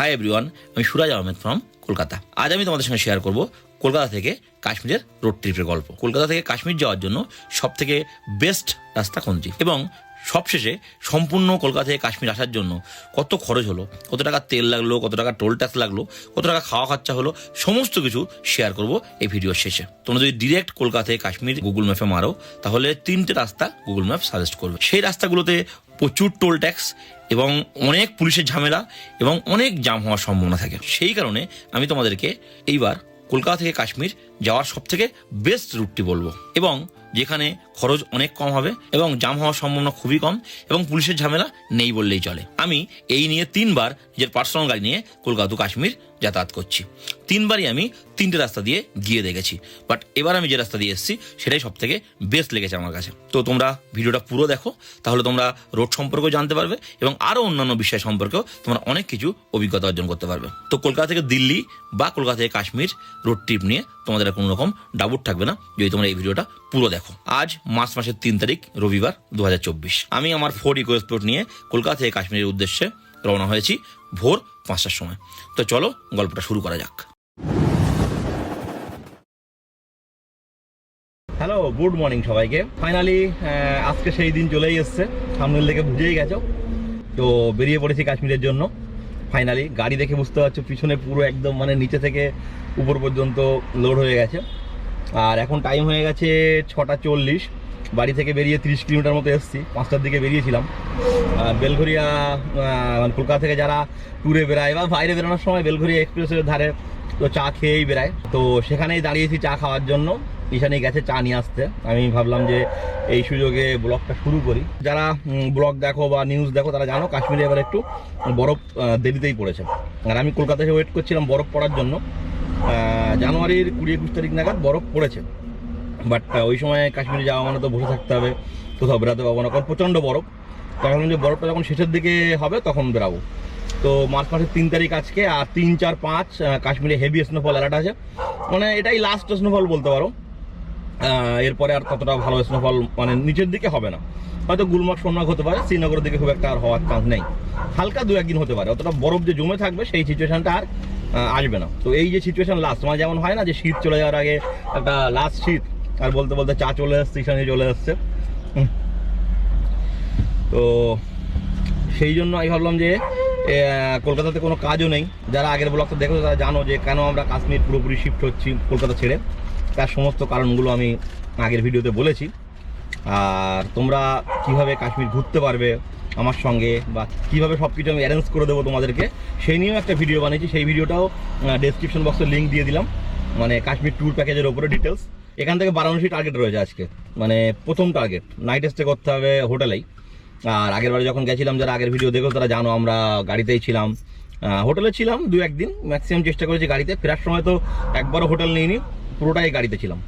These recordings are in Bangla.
হাই এভরিওয়ান আমি সুরাজ আহমেদ ফ্রম কলকাতা। আজ আমি তোমাদের সঙ্গে শেয়ার করব কলকাতা থেকে কাশ্মীরের রোড ট্রিপের গল্প। কলকাতা থেকে কাশ্মীর যাওয়ার জন্য সব থেকে বেস্ট রাস্তা কোনটি? এবং সবশেষে সম্পূর্ণ কলকাতা থেকে কাশ্মীর আসার জন্য কত খরচ হলো, কত টাকা তেল লাগল, কত টাকা টোল ট্যাক্স লাগল, কত টাকা খাওয়া খরচা হলো, সমস্ত কিছু শেয়ার করব এই ভিডিওর শেষে। তোমরা যদি ডিরেক্ট কলকাতা থেকে কাশ্মীর গুগল ম্যাপে মারো, তাহলে তিনটে রাস্তা গুগল ম্যাপ সাজেস্ট করবে। সেই রাস্তাগুলোতে প্রচুর টোল ট্যাক্স এবং অনেক পুলিশের ঝামেলা এবং অনেক জাম হওয়ার সম্ভাবনা থাকে। সেই কারণে আমি তোমাদেরকে এইবার কলকাতা থেকে কাশ্মীর যাওয়ার সব থেকে বেস্ট রুটটি বলব এবং যেখানে খরচ অনেক কম হবে এবং জাম হওয়ার সম্ভাবনা খুবই কম এবং পুলিশের ঝামেলা নেই বললেই চলে। আমি এই নিয়ে তিনবার নিজের পার্সোনাল গাড়ি নিয়ে কলকাতা কাশ্মীর যাতায়াত করছি। তিনবারই আমি তিনটে রাস্তা দিয়ে গিয়ে দেখেছি। বাট এবার আমি যে রাস্তা দিয়ে এসেছি, সেটাই সব থেকে বেস্ট লেগেছে আমার কাছে। তো তোমরা ভিডিওটা পুরো দেখো, তাহলে তোমরা রোড সম্পর্কেও জানতে পারবে এবং আরও অন্যান্য বিষয় সম্পর্কেও তোমরা অনেক কিছু অভিজ্ঞতা অর্জন করতে পারবে। তো কলকাতা থেকে দিল্লি বা কলকাতা থেকে কাশ্মীর রোড ট্রিপ নিয়ে তোমাদের কোনো রকম ডাউট থাকবে না, যদি তোমরা এই ভিডিওটা পুরো দেখো। আজ মার্চ মাসের তিন তারিখ, রবিবার দু হাজার চব্বিশ। আমি আমার ফোর ইকো নিয়ে কলকাতা থেকে কাশ্মীরের উদ্দেশ্যে রওনা হয়েছি। ভোর পাঁচটার সময়। তো চলো গল্পটা শুরু করা যাক। হ্যালো গুড মর্নিং সবাইকে। ফাইনালি আজকে সেই দিন চলেই এসছে। সামনের দিকে বুঝেই গেছো। তো বেরিয়ে পড়েছি কাশ্মীরের জন্য। ফাইনালি গাড়ি দেখে বুঝতে পারছ, পিছনে পুরো একদম মানে নিচে থেকে উপর পর্যন্ত লোড হয়ে গেছে। আর এখন টাইম হয়ে গেছে ছটা চল্লিশ। বাড়ি থেকে বেরিয়ে তিরিশ কিলোমিটার মতো এসেছি, পাঁচটার দিকে বেরিয়েছিলাম। বেলঘরিয়া মানে কলকাতা থেকে যারা ট্যুরে বেড়ায় বা বাইরে বেরোনোর সময় বেলঘরিয়া এক্সপ্রেসের ধারে তো চা খেয়েই বেড়ায়। তো সেখানেই দাঁড়িয়েছি চা খাওয়ার জন্য, ঈশানি গেছে চা নিয়ে আসতে। আমি ভাবলাম যে এই সুযোগে ব্লগটা শুরু করি। যারা ব্লগ দেখো বা নিউজ দেখো, তারা জানো কাশ্মীরে এবার একটু বরফ দেরিতেই পড়েছে। আর আমি কলকাতায় এসে ওয়েট করছিলাম বরফ পড়ার জন্য। জানুয়ারির কুড়ি একুশ তারিখ নাগাদ বরফ পড়েছে। বাট ওই সময় কাশ্মীরে যাওয়া মানে তো বসে থাকতে হবে, কোথাও বেরাতে পারব না, কারণ প্রচণ্ড বরফ। তখন যে বরফটা যখন শেষের দিকে হবে, তখন বেরাবো তো মার্চ মাসের তিন তারিখ আজকে, আর তিন, চার, পাঁচ কাশ্মীরে হেভি স্নোফল অ্যালার্ট আছে। মানে এটাই লাস্ট স্নোফল বলতে পারো। এরপরে আর ততটা ভালো স্নোফল মানে নিচের দিকে হবে না। হয়তো গুলমার্গ, সোমনাথ হতে পারে, শ্রীনগরের দিকে খুব একটা আর হওয়ার চান্স নেই। হালকা দু একদিন হতে পারে, অতটা বরফ যে জমে থাকবে, সেই সিচুয়েশনটা আর আসবে না। তো এই যে সিচুয়েশন লাস্ট মানে যেমন হয় না যে শীত চলে যাওয়ার আগে একটা লাস্ট শীত আর বলতে বলতে চা চলে আসছে, ঈশানি চলে আসছে। তো সেই জন্য আমি ভাবলাম যে কলকাতাতে কোনো কাজও নেই। যারা আগের ব্লগটা দেখো তারা জানো যে কেন আমরা কাশ্মীর পুরোপুরি শিফট হচ্ছি কলকাতা ছেড়ে। তার সমস্ত কারণগুলো আমি আগের ভিডিওতে বলেছি। আর তোমরা কীভাবে কাশ্মীর ঘুরতে পারবে আমার সঙ্গে, বা কীভাবে সব কিছু আমি অ্যারেঞ্জ করে দেবো তোমাদেরকে, সেই নিয়েও একটা ভিডিও বানিয়েছি। সেই ভিডিওটাও ডেসক্রিপশন বক্সে লিঙ্ক দিয়ে দিলাম। মানে কাশ্মীর ট্যুর প্যাকেজের ওপরে ডিটেলস এখান থেকে বারাণসী টার্গেট রয়েছে আজকে। মানে প্রথম টার্গেট নাইট স্টে করতে হবে হোটেলেই। আর আগের বারে যখন গেছিলাম, যারা আগের ভিডিও দেখো, তারা জানো আমরা গাড়িতেই ছিলাম। হোটেলে ছিলাম দু একদিন। ম্যাক্সিমাম চেষ্টা করেছি গাড়িতে। ফেরার সময় তো একবারও হোটেল নিইনি, পুরোটাই গাড়িতে ছিলাম।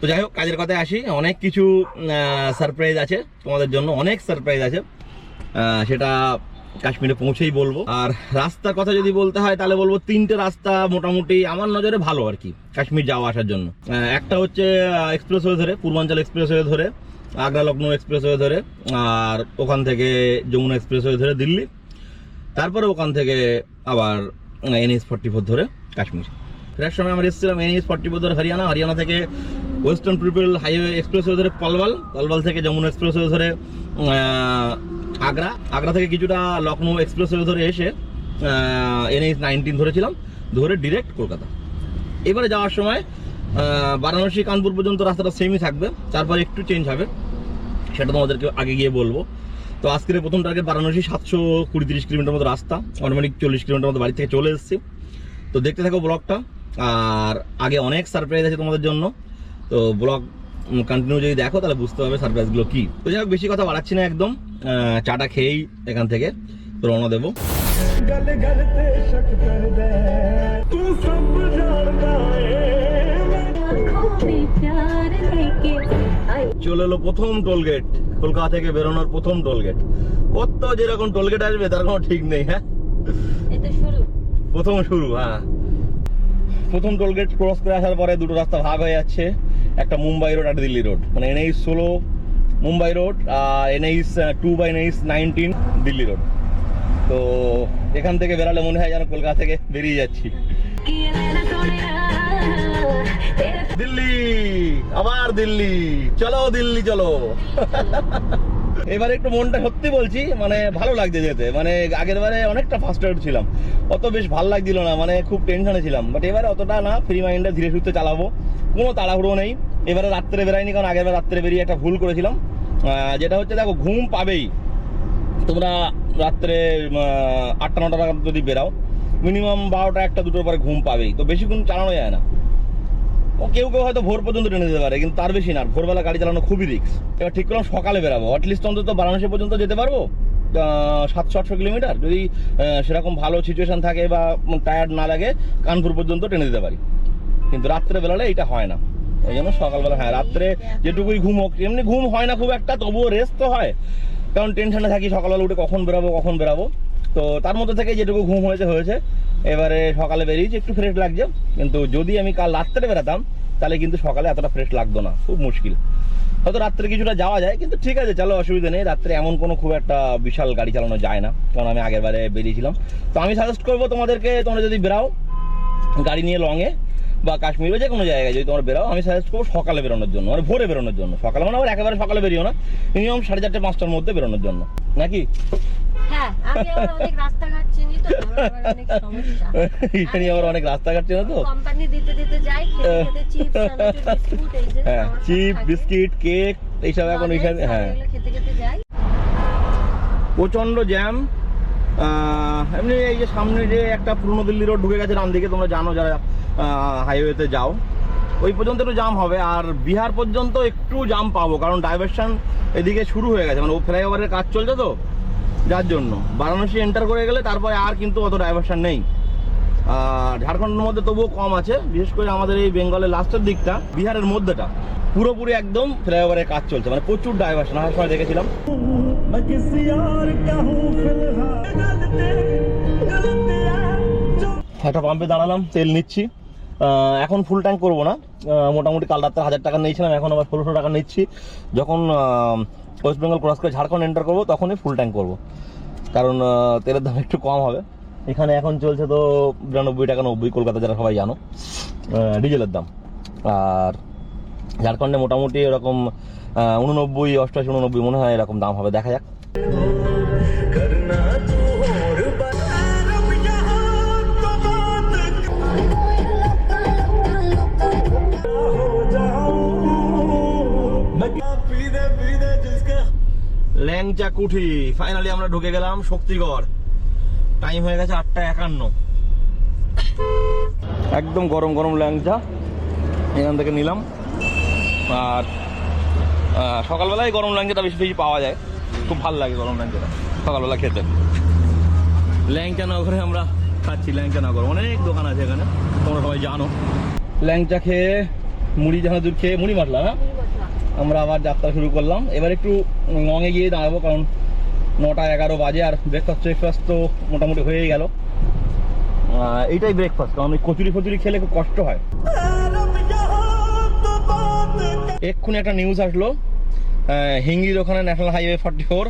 তো যাই হোক, কাজের কথায় আসি। অনেক কিছু সারপ্রাইজ আছে তোমাদের জন্য। অনেক সারপ্রাইজ আছে। সেটা কাশ্মীরে পৌঁছেই বলব। আর রাস্তার কথা যদি বলতে হয়, তাহলে বলব তিনটে রাস্তা মোটামুটি আমার নজরে ভালো আর কি, কাশ্মীর যাওয়া আসার জন্য। একটা হচ্ছে এক্সপ্রেস হয়ে ধরে, পূর্বাঞ্চল এক্সপ্রেস হয়ে ধরে, আগ্রা এক্সপ্রেস হয়ে ধরে, আর ওখান থেকে যমুনা এক্সপ্রেস হয়ে ধরে দিল্লি। তারপরে ওখান থেকে আবার এনএস ফর্টি ফোর ধরে কাশ্মীর। ফেরার সময় আমরা এসেছিলাম এনএস ফর্টি ফোর ধরে হরিয়ানা। হরিয়ানা থেকে ওয়েস্টার্ন পিপল হাইওয়ে এক্সপ্রেস হয়ে ধরে পলওয়াল পলওয়াল থেকে যমুনা এক্সপ্রেস হয়ে ধরে আগ্রা। আগ্রা থেকে কিছুটা লখনৌ এক্সপ্রেস হয়ে ধরে এসে এনএইচ নাইনটিন ধরেছিলাম, ধরে ডিরেক্ট কলকাতা। এবারে যাওয়ার সময় বারাণসী, কানপুর পর্যন্ত রাস্তাটা সেমই থাকবে। তারপর একটু চেঞ্জ হবে। সেটা তোমাদেরকে আগে গিয়ে বলব। তো আজকের প্রথম টার্গেট বারাণসী সাতশো কুড়ি তিরিশ কিলোমিটার মতো রাস্তা। অটোমেটিক চল্লিশ কিলোমিটার মতো বাড়ি থেকে চলে এসেছি। তো দেখতে থাকো ব্লগটা। আর আগে অনেক সারপ্রাইজ আছে তোমাদের জন্য। তো ব্লগ কন্টিনিউ যদি দেখো তাহলে বুঝতে পারবে সারপ্রাইজগুলো কী। তো যাই হোক বেশি কথা বাড়াচ্ছি না একদম। চাটা খেয়েই এখান থেকে রওনা দেবো। চলে এলো প্রথম টোলগেট কলকাতা থেকে বেরোনোর প্রথম টোলগেট কত যেরকম টোলগেট আসবে তার কোনো ঠিক নেই হ্যাঁ? প্রথম শুরু হ্যাঁ। প্রথম টোলগেট ক্রস করে আসার পরে দুটো রাস্তা ভাগ হয়ে যাচ্ছে। একটা মুম্বাই রোড আর দিল্লি রোড মানে এনএই ষোলো মুম্বাই রোড আর এনএইচ টু বা এনএইচ নাইনটিন দিল্লি রোড তো এখান থেকে বেরালে মনে হয় যেন কলকাতা থেকে বেরিয়ে যাচ্ছি। দিল্লি, আবার দিল্লি। চলো দিল্লি, চলো। এবার একটু মনটা সত্যি বলছি মানে ভালো লাগছে যেতে। মানে আগের বারে অনেকটা ফার্স্টেড ছিলাম। অত বেশ ভালো লাগছিল না মানে খুব টেনশনে ছিলাম। বাট এবারে অতটা না ফ্রি মাইন্ডে ধীরে সুস্থে চালাবো। কোনো তাড়াহুড়ো নেই। এবারে রাত্রে বেরাইনি, কারণ আগের বার রাত্রে বেরিয়ে একটা ভুল করেছিলাম। যেটা হচ্ছে, দেখো, ঘুম পাবেই। তোমরা রাত্রে আটটা, নটা যদি বেরাও মিনিমাম বারোটা, একটা, দুটোর পরে ঘুম পাবেই। তো বেশিক্ষণ চালানো যায় না। কেউ কেউ হয়তো ভোর পর্যন্ত টেনে দিতে পারে, কিন্তু তার বেশি না। ভোরবেলা গাড়ি চালানো খুবই রিস্ক এবার ঠিক করলাম সকালে বেরাবো। অ্যাটলিস্ট অন্তত বারাণসী পর্যন্ত যেতে পারব? সাতশো, আটশো কিলোমিটার? যদি সেরকম ভালো সিচুয়েশান থাকে বা টায়ার্ড না লাগে, কানপুর পর্যন্ত টেনে দিতে পারি। কিন্তু রাত্রে বেলালে এটা হয় না। এই জন্য সকালবেলা হ্যাঁ রাত্রে যেটুকুই ঘুম হোক, এমনি ঘুম হয় না খুব একটা, তবুও রেস্ট তো হয়। কারণ টেনশনে থাকি, সকালবেলা উঠে কখন বেরাবো কখন বেরাবো। তো তার মধ্যে থেকে যেটুকু ঘুম হয়েছে হয়েছে। এবারে সকালে বেরিয়েছি, একটু ফ্রেশ লাগছে। কিন্তু যদি আমি কাল রাত্রে বেরাতাম, তাহলে কিন্তু সকালে এতটা ফ্রেশ লাগতো না। খুব মুশকিল। হয়তো রাত্রে কিছুটা যাওয়া যায়, কিন্তু ঠিক আছে, চলো, অসুবিধা নেই। রাত্রে এমন কোনো খুব একটা বিশাল গাড়ি চালানো যায় না, কারণ আমি আগের বারে বেরিয়েছিলাম। তো আমি সাজেস্ট করব তোমাদেরকে, তোমরা যদি বেরাও গাড়ি নিয়ে লংয়ে বা কাশ্মীর যে কোনো জায়গায় যদি তোমরা বেরাও, আমি সাজেস্ট করব সকালে বেরোনোর জন্য মানে ভোরে বেরোনোর জন্য। সকালে মানে আবার একেবারে সকালে বেরিও না। মিনিমাম সাড়ে চারটে, পাঁচটার মধ্যে বেরোনোর জন্য। নাকি? হ্যাঁ এখানে আবার অনেক রাস্তাঘাট চেনো তো? কোম্পানি দিতে দিতে যাই খেতে চিপস বিস্কুট হ্যাঁ চিপ কেক এইসব এখন এখানে হ্যাঁ। খেতে খেতে যাই। প্রচণ্ড জ্যাম এমনি এই যে সামনে যে একটা পুরনো দিল্লি রোড ঢুকে গেছে ডান দিকে তোমরা জানো যারা হাইওয়েতে যাও। ওই পর্যন্ত একটু জাম হবে আর বিহার পর্যন্ত একটু জাম পাবো কারণ ডাইভারশন এদিকে শুরু হয়ে গেছে মানে ও ফ্লাইওভারের কাজ চলছে তো? যার জন্য। বারাণসী এন্টার করে গেলে তারপরে আর কিন্তু অত ডাইভার্সন নেই। ঝাড়খণ্ডের মধ্যে তবুও কম আছে বিশেষ করে আমাদের এই বেঙ্গলের লাস্টের দিকটা বিহারের মধ্যেটা। পুরোপুরি একদম ফ্লাইওভারের কাজ চলছে মানে প্রচুর ডাইভার্সন আমার সময় দেখেছিলাম। একটা পাম্পে দাঁড়ালাম তেল নিচ্ছি। এখন ফুল ট্যাঙ্ক করব না। মোটামুটি কাল রাত্রে হাজার টাকা নিয়েছিলাম এখন আবার ষোলোশো টাকা নিচ্ছি। যখন ওয়েস্ট বেঙ্গল ক্রস করে ঝাড়খণ্ড এন্টার করব, তখনই ফুল ট্যাঙ্ক করব। কারণ তেলের দাম একটু কম হবে। এখানে এখন চলছে তো বিরানব্বই টাকা নব্বই, কলকাতা যারা সবাই জানো। ডিজেলের দাম। আর ঝাড়খণ্ডে মোটামুটি এরকম উননব্বই, অষ্টআশি, উননব্বই মনে হয় এরকম দাম হবে। দেখা যাক। ল্যাংচা কুঠি। ফাইনালি আমরা ঢুকে গেলাম শক্তিগড়। টাইম হয়ে গেছে আটটা একান্ন। একদম গরম গরম ল্যাংচা। এখান থেকে নিলাম। আর সকালবেলায় গরম ল্যাংচাটা বেশি বেশি পাওয়া যায়। খুব ভালো লাগে গরম ল্যাংচাটা। সকালবেলা খেতে। ল্যাংচা নগরে আমরা খাচ্ছি, ল্যাংচা নগর। অনেক দোকান আছে এখানে। তোমরা সবাই জানো। ল্যাংচা খেয়ে, মুড়ি জাহাজুর খেয়ে মুড়ি মারলা না আমরা আবার যাত্রা শুরু করলাম। এবার একটু লংয়ে গিয়ে দাঁড়াবো, কারণ নটা এগারো বাজে আর ব্রেকফাস্ট ব্রেকফাস্ট তো মোটামুটি হয়ে গেল। এইটাই ব্রেকফাস্ট কারণ কচুরি ফচুরি খেলে খুব কষ্ট হয়। এক্ষুনি একটা নিউজ আসলো। হিঙ্গির ওখানে ন্যাশনাল হাইওয়ে ফর্টি ফোর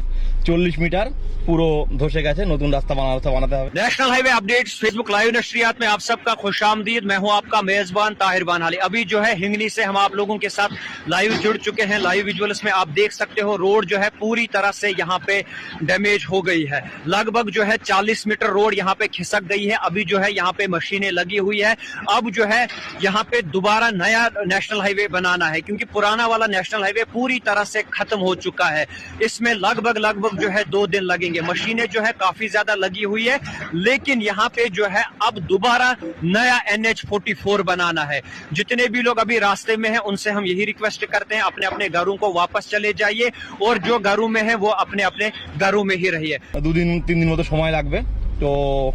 চল্লিশ মিটার পুরো ধসে গেছে নতুন রাস্তা বানাতে বানাতে হবে national highway updates Facebook live नशरियात में आप सबका खुश आमदीद मैं हूं आपका मेजबान ताहिर बानहाली अभी जो है हिंगनी से हम आप लोगों के साथ लाइव जुड़ चुके हैं लाइव विजुअल्स में आप देख सकते हो रोड जो है पूरी तरह से यहाँ पे डैमेज हो गई है लगभग जो है 40 मीटर रोड यहाँ पे खिसक गई है अभी जो है यहाँ पे मशीनें लगी हुई है अब जो है यहाँ पे दोबारा नया नेशनल हाईवे बनाना है क्योंकि पुराना वाला नेशनल हाईवे पूरी तरह से खत्म हो चुका है इसमें लगभग लगभग जो है दो दिन लगेंगे मशीनें जो है काफी ज्यादा लगी हुई है लेकिन यहाँ पे जो है अब दोबारा नया एन एच फोर्टी फोर बनाना है जितने भी लोग अभी रास्ते में हैं उनसे हम यही रिक्वेस्ट करते हैं अपने अपने घरों को वापस चले जाइए और जो घरों में है वो अपने अपने घरों में ही रहिए দুদিন তিন দিন মতো সময় লাগবে তো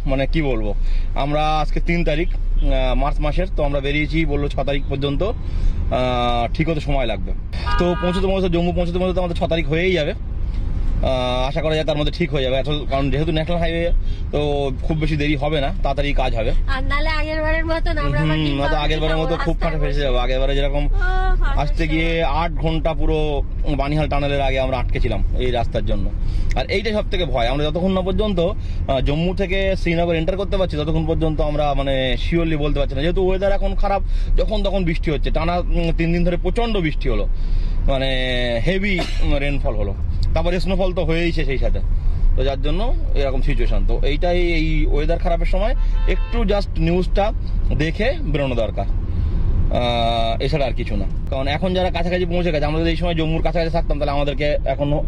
মানে কি বলবো আমরা আজকে তিন তারিখ আহ, মার্চ মাসের, তো আমরা বেরিয়েছি, বলল ছ তারিখ পর্যন্ত। ঠিক হতে সময় লাগবে। তো পৌঁছতে পৌঁছতে, জম্মু পৌঁছতে পৌঁছতে আমাদের ছ তারিখ হয়েই যাবে। আশা করা যায় তার মধ্যে ঠিক হয়ে যাবে। আসলে কারণ যেহেতু ন্যাশনাল হাইওয়ে তো খুব বেশি দেরি হবে না তাড়াতাড়ি কাজ হবে। আর নালে আগের বারের মতন আমরা নয়তো আগের বারের মতো খুব ফাটে ফেসে যাব। আগের বারে যেরকম আসতে গিয়ে আট ঘণ্টা পুরো বানিহাল টানেলের আগে আমরা আটকে ছিলাম এই রাস্তার জন্য। আর এইটাই সব থেকে ভয়। আমরা যতক্ষণ না পর্যন্ত জম্মু থেকে শ্রীনগর এন্টার করতে পারছি ততক্ষণ পর্যন্ত আমরা মানে শিওরলি বলতে পারছি না। যেহেতু ওয়েদার এখন খারাপ যখন তখন বৃষ্টি হচ্ছে। টানা তিন দিন ধরে প্রচণ্ড বৃষ্টি হলো। মানে হেভি রেনফল হলো। তারপরে স্নোফল তো হয়েইছে সেই সাথে। তো যার জন্য এরকম সিচুয়েশন তো এইটাই এই ওয়েদার খারাপের সময়। একটু জাস্ট নিউজটা দেখে বেরোনো দরকার। এছাড়া আর কিছু না। কারণ এখন যারা কাছাকাছি পৌঁছে গেছে, আমরা যদি এই সময় জম্মুর কাছাকাছি থাকতাম, তাহলে আমাদেরকে এখনও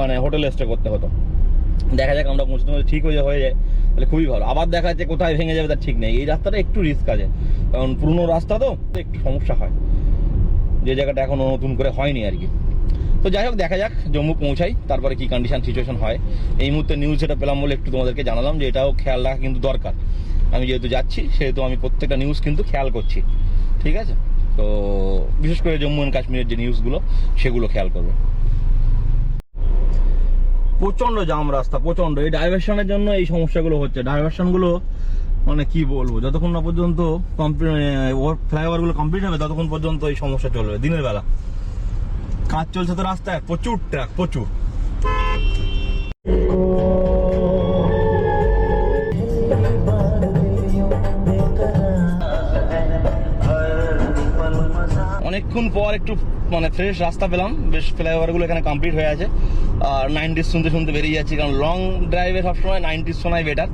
মানে হোটেলে স্টে করতে হতো। দেখা যাক আমরা পৌঁছতে পৌঁছতে ঠিক হয়ে হয়ে যায়, তাহলে খুবই ভালো। আবার দেখা যাচ্ছে কোথায় ভেঙে যাবে তার ঠিক নেই। এই রাস্তাটা একটু রিস্ক আছে। কারণ পুরনো রাস্তা তো একটু সমস্যা হয়। যে জায়গাটা এখনও নতুন করে হয়নি আর কি। তো যাই হোক, দেখা যাক, জম্মু পৌঁছাই, তারপরে কি কন্ডিশন সিচুয়েশন হয়। এই মুহূর্তে নিউজ যেটা পেলাম বলে একটু তোমাদেরকে জানালাম যে এটাও খেয়াল রাখা কিন্তু দরকার। আমি যেহেতু যাচ্ছি, সেহেতু আমি প্রত্যেকটা নিউজ কিন্তু খেয়াল করছি। ঠিক আছে? তো বিশেষ করে জম্মু অ্যান্ড কাশ্মীরের যে নিউজগুলো সেগুলো খেয়াল করবে। প্রচণ্ড জাম রাস্তা প্রচণ্ড এই ডাইভারশনের জন্য এই সমস্যাগুলো হচ্ছে। ডাইভারশনগুলো মানে কি বলব, যতক্ষণ না পর্যন্ত ফ্লাইওভারগুলো কমপ্লিট হবে, ততক্ষণ পর্যন্ত এই সমস্যা চলবে দিনের বেলা। কাজ চলছে তো রাস্তায়। প্রচুর ট্রাক প্রচুর। অনেকক্ষণ পর একটু মানে ফ্রেশ রাস্তা পেলাম। বেশ ফ্লাইওভারগুলো এখানে কমপ্লিট হয়ে আছে। আর নাইনটিস শুনতে শুনতে বেরিয়ে যাচ্ছি, কারণ লং ড্রাইভে সবসময় নাইনটিস শোনাই বেটার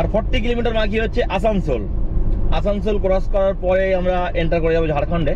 আর ফর্টি কিলোমিটার বাকি হচ্ছে আসানসোল। আসানসোল ক্রস করার পরে আমরা এন্টার করে যাব ঝাড়খণ্ডে।